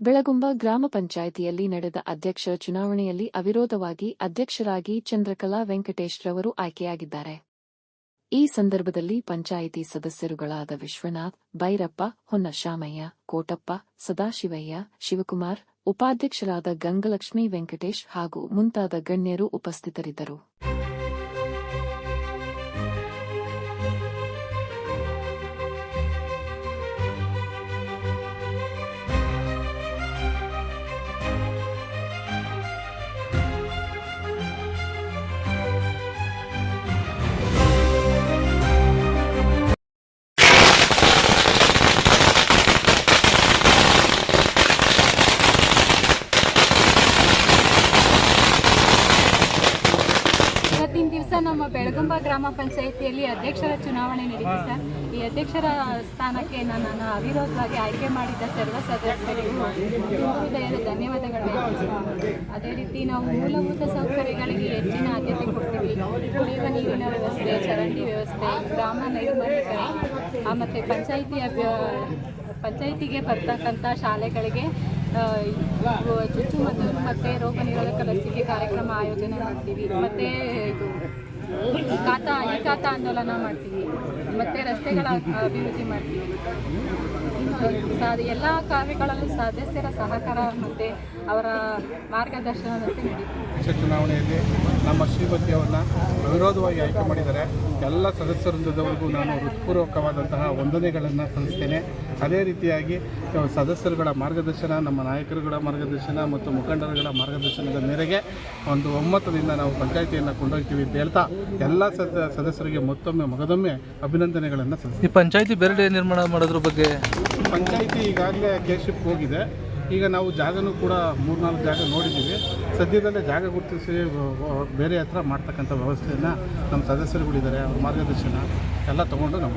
ಬೆಳಗುಂಬ ಗ್ರಾಮ ಪಂಚಾಯಿತಿಯಲ್ಲಿ ನಡೆದ ಅಧ್ಯಕ್ಷರ ಚುನಾವಣೆಯಲ್ಲಿ ಅವಿರೋಧವಾಗಿ ಅಧ್ಯಕ್ಷರಾಗಿ ಚಂದ್ರಕಲಾ ವೆಂಕಟೇಶ್ ರವರು ಆಯ್ಕೆಯಾಗಿದ್ದಾರೆ. ಈ ಸಂದರ್ಭದಲ್ಲಿ ಪಂಚಾಯಿತಿ ಸದಸ್ಯರುಗಳಾದ ವಿಶ್ವನಾಥ್ ಭೈರಪ್ಪ ಹೊನ್ನಶಾಮಯ್ಯ, ಕೋಟಪ್ಪ, ಸದಾಶಿವಯ್ಯ, ಶಿವಕುಮಾರ್, ಉಪಾಧ್ಯಕ್ಷರಾದ ಗಂಗಲಕ್ಷ್ಮಿ ವೆಂಕಟೇಶ್ ಹಾಗೂ ಮುಂತಾದ ಗಣ್ಯರು ಉಪಸ್ಥಿತರಿದ್ದರು. ನಮ್ಮ ಬೆಳಗುಂಬ ಗ್ರಾಮ ಪಂಚಾಯಿತಿಯಲ್ಲಿ ಅಧ್ಯಕ್ಷರ ಚುನಾವಣೆ ನಡೆಯಿತು ಸರ್. ಈ ಅಧ್ಯಕ್ಷರ ಸ್ಥಾನಕ್ಕೆ ನನ್ನನ್ನು ಅವಿರೋಧವಾಗಿ ಆಯ್ಕೆ ಮಾಡಿದ್ದ ಸರ್ವ ಸದಸ್ಯರಿಗೂ ಹೃದಯದ ಧನ್ಯವಾದಗಳು ಅದೇ ರೀತಿ ನಾವು ಮೂಲಭೂತ ಸೌಕರ್ಯಗಳಿಗೆ ಹೆಚ್ಚಿನ ಆದ್ಯತೆ ಕೊಡ್ತೀವಿ. ಕುಡಿಯುವ ನೀರಿನ ವ್ಯವಸ್ಥೆ, ಚರಂಡಿ ವ್ಯವಸ್ಥೆ, ಗ್ರಾಮ ನೈರ್ಮಲ್ಯೀಕರಣ ಮತ್ತು ಪಂಚಾಯಿತಿ ಅಭ್ಯ, ಪಂಚಾಯಿತಿಗೆ ಬರ್ತಕ್ಕಂಥ ಶಾಲೆಗಳಿಗೆ ಚುಚ್ಚುಮದ್ದು ಮತ್ತು ರೋಗ ನಿರೋಧಕ ಲಸಿಕೆ ಕಾರ್ಯಕ್ರಮ ಆಯೋಜನೆ ಮಾಡ್ತೀವಿ. ಮತ್ತು Yeah. ಖಾತಾ ಈ ಖಾತಾ ಆಂದೋಲನ ಮಾಡ್ತೀವಿ. ಮತ್ತು ರಸ್ತೆಗಳ ಅಭಿವೃದ್ಧಿ ಮಾಡ್ತೀವಿ. ಎಲ್ಲ ಕಾರ್ಯಗಳಲ್ಲೂ ಸದಸ್ಯರ ಸಹಕಾರ ಮತ್ತು ಅವರ ಮಾರ್ಗದರ್ಶನದಂತೆ ಚುನಾವಣೆಯಲ್ಲಿ ನಮ್ಮ ಶ್ರೀಮತಿಯವರನ್ನ ಅವಿರೋಧವಾಗಿ ಆಯ್ಕೆ ಮಾಡಿದ್ದಾರೆ. ಎಲ್ಲ ಸದಸ್ಯವೃಂದದವರಿಗೂ ನಾನು ಹೃತ್ಪೂರ್ವಕವಾದಂತಹ ವಂದನೆಗಳನ್ನು ಸಲ್ಲಿಸ್ತೇನೆ. ಅದೇ ರೀತಿಯಾಗಿ ಸದಸ್ಯರುಗಳ ಮಾರ್ಗದರ್ಶನ, ನಮ್ಮ ನಾಯಕರುಗಳ ಮಾರ್ಗದರ್ಶನ ಮತ್ತು ಮುಖಂಡರುಗಳ ಮಾರ್ಗದರ್ಶನದ ಮೇರೆಗೆ ಒಂದು ಒಮ್ಮತದಿಂದ ನಾವು ಪಂಚಾಯಿತಿಯನ್ನು ಕೊಂಡೊಯ್ತೀವಿ ಅಂತ ಹೇಳ್ತಾ ಎಲ್ಲ ಸದ ಸದಸ್ಯರಿಗೆ ಮತ್ತೊಮ್ಮೆ ಮಗದೊಮ್ಮೆ ಅಭಿನಂದನೆಗಳನ್ನು ಸಲ್ಲಿಸಿ ಈ ಪಂಚಾಯಿತಿ ನಿರ್ಮಾಣ ಮಾಡೋದ್ರ ಬಗ್ಗೆ? ಪಂಚಾಯಿತಿ ಈಗಾಗಲೇ ಕೇಶಿಪ್ ಹೋಗಿದೆ. ಈಗ ನಾವು ಜಾಗನೂ ಕೂಡ ಮೂರ್ನಾಲ್ಕು ಜಾಗ ನೋಡಿದ್ದೀವಿ. ಸದ್ಯದಲ್ಲೇ ಜಾಗ ಗುರುತಿಸಿ ಬೇರೆ ಹತ್ರ ಮಾಡ್ತಕ್ಕಂಥ ವ್ಯವಸ್ಥೆಯನ್ನು ನಮ್ಮ ಸದಸ್ಯರುಗಳಿದ್ದಾರೆ ಅವ್ರ ಮಾರ್ಗದರ್ಶನ ಎಲ್ಲ ತೊಗೊಂಡು ನಾವು